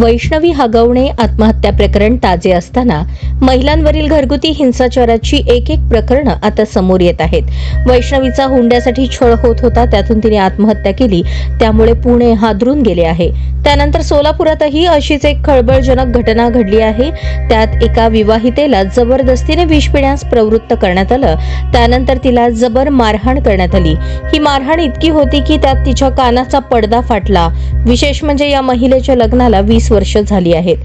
वैष्णवी हगवणे आत्महत्या प्रकरण ताजे असताना महिलांवरील घरगुती हिंसाचाराची एक एक प्रकरणं आता समोर येत आहेत. वैष्णवीचा हुंड्यासाठी छळ होत होता त्यातून तिने आत्महत्या केली त्यामुळे पुणे हादरून गेले आहे. त्यानंतर सोलापुरातही अशीच एक खळबळजनक घटना घडली आहे. त्यात एका विवाहितेला जबरदस्तीने विष पिण्यास प्रवृत्त करण्यात आलं. त्यानंतर तिला जबर मारहाण करण्यात आली. ही मारहाण इतकी होती की त्यात तिच्या कानाचा पडदा फाटला. विशेष म्हणजे या महिलेच्या लग्नाला वीस वर्ष झाली आहेत.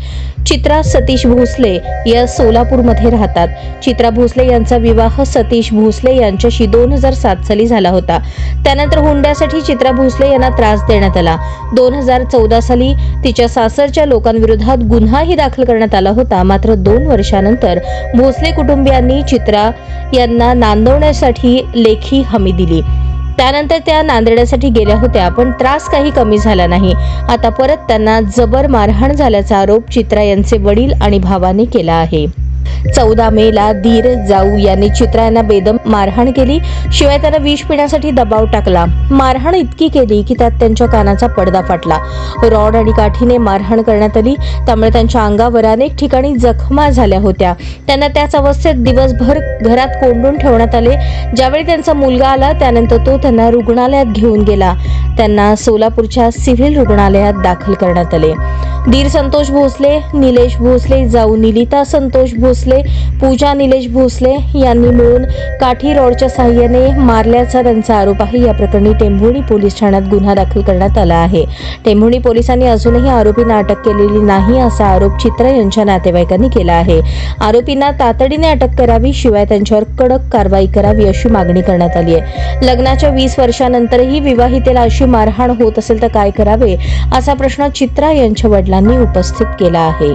चित्रा सतीश भोसले या सोलापूरमध्ये राहतात. चित्रा भोसले यांचा विवाह सतीश भोसले यांच्याशी दोन हजार सात साली झाला होता. त्यानंतर हुंड्यासाठी चित्रा भोसले यांना त्रास देण्यात आला. दोन हजार चौदा झाली तिच्या सासरच्या लोकांविरोधात गुन्हाही दाखल करण्यात आला होता. मात्र दोन वर्षानंतर भोसले कुटुंबियांनी चित्रा यांना नांदवण्यासाठी लेखी हमी दिली. त्यानंतर त्या नांदण्यासाठी गेल्या होत्या पण त्रास काही कमी झाला नाही. आता परत त्यांना जबर मारहाण झाल्याचा आरोप चित्रा यांचे वडील आणि भावाने केला आहे. चौदा मेला धीर जाऊ यांनी चित्रा यांना बेदम मारहाण केली. शिवाय त्यांना विष पिण्यासाठी दबाव टाकला. मारहाण इतकी केली की त्यात त्यांच्या कानाचा पडदा फाटला. रॉड आणि काठीने मारहाण करण्यात आली. त्यामुळे त्यांच्या अंगावर अनेक ठिकाणी जखमा झाल्या होत्या. त्यांना त्याच अवस्थेत दिवसभर घरात कोंडून ठेवण्यात आले. ज्यावेळी त्यांचा मुलगा आला त्यानंतर तो त्यांना रुग्णालयात घेऊन गेला. त्यांना सोलापूरच्या सिव्हिल रुग्णालयात दाखल करण्यात आले. धीर संतोष भोसले निलेश भोसले जाऊ निलिता संतोष भोसले पूजा निलेश भोसले यांनी मिळून काठी रॉडच्या सहाय्याने मारल्याचा त्यांचा आरोप आहे. या प्रकरणी टेंभुणी पोलीस ठाण्यात गुन्हा दाखल करण्यात आला आहे. टेंभुणी पोलिसांनी अजूनही आरोपींना अटक केलेली नाही असा आरोप चित्रा यांच्या नातेवाईकांनी केला आहे. आरोपींना तातडीने अटक करावी शिवाय त्यांच्यावर कडक कारवाई करावी अशी मागणी करण्यात आली आहे. लग्नाच्या वीस वर्षानंतरही विवाहितेला अशी मारहाण होत असेल तर काय करावे असा प्रश्न चित्रा यांच्या वडिलांनी पाटलांनी उपस्थित केला आहे.